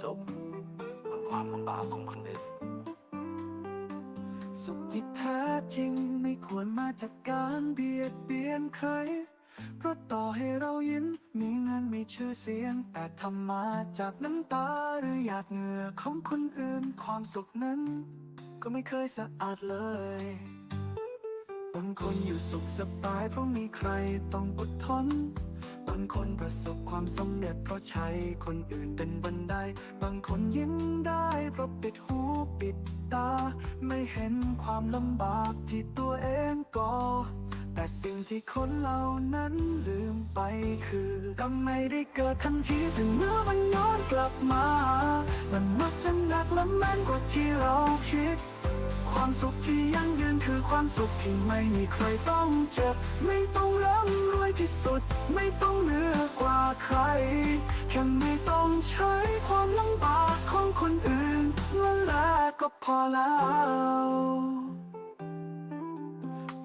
สุขบนความลำบากของคนอื่นสุขที่แท้จริงไม่ควรมาจากการเบียดเบียนใคร เพราะต่อให้เรายิ้มมีเงินมีชื่อเสียง แต่ทำมาจากน้ำตาหรือหยาดเหงื่อของคนอื่น ความสุขนั้น ก็ไม่เคยสะอาดเลยบางคนอยู่สุขสบายเพราะมีใครต้องอดทนางคนประสบความสำเร็จเพราะใช้คนอื่นเป็นบันได บางคนยิ้มได้เพราะปิดหูปิดตา ไม่เห็นความลำบากที่ตัวเองก่อแต่สิ่งที่คนเหล่านั้นลืมไปคือกรรมไม่ได้เกิดทันทีแต่เมื่อมันย้อนกลับมา มันมักจะหนักและแม่นกว่าที่เราคิด ความสุขที่ยั่งยืนคือความสุขที่ไม่มีใครต้องเจ็บ ไม่ต้องร่ำรวยที่สุด ไม่ต้องเหนือกว่าใคร แค่ไม่ต้องใช้ความลำบากของคนอื่นนั่นและก็พอแล้ว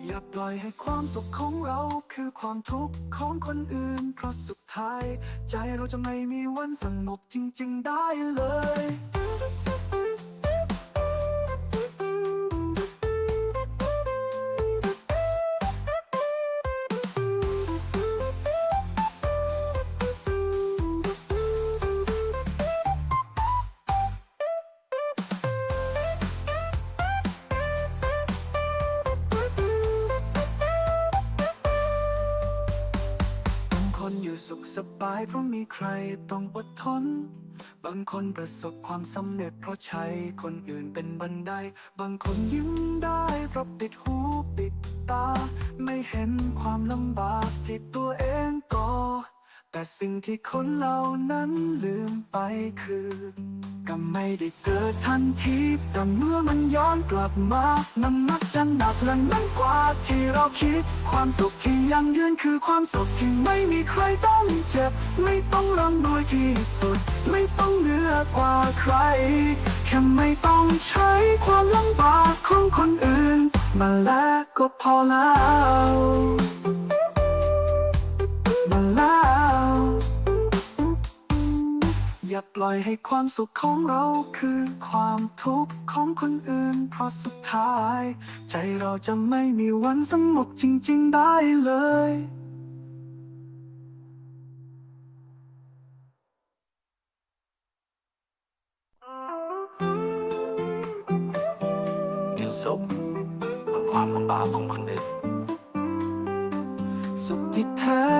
อย่าปล่อยให้ความสุขของเราคือความทุกข์ของคนอื่น เพราะสุดท้าย ใจเราจะไม่มีวันสงบจริง ๆ ได้เลย สุขสบายเพราะมีใครต้องอดทน บางคนประสบความสำเร็จเพราะใช้คนอื่นเป็นบันได บางคนยิ้มได้เพราะปิดหูปิดตา ไม่เห็นความลำบากที่ตัวเองก่อแต่สิ่งที่คนเหล่านั้นลืมไปคือ ก็ไม่ได้เกิดทันทีแต่เมื่อมันย้อนกลับมามันมักจะหนักและนั่นกว่าที่เราคิด ความสุขที่ยั่งยืนคือความสุขที่ไม่มีใครต้องเจ็บ ไม่ต้องร่ำรวยที่สุด ไม่ต้องเหนือกว่าใคร แค่ไม่ต้องใช้ความลำบากของคนอื่น มาแล้วก็พอแล้ว อย่าปล่อยให้ความสุขของเราคือความทุกข์ของคนอื่น เพราะสุดท้าย ใจเราจะไม่มีวันสงบจริง ๆ ได้เลยมีสุขบนความลำบากของคนอื่นสุขที่แท้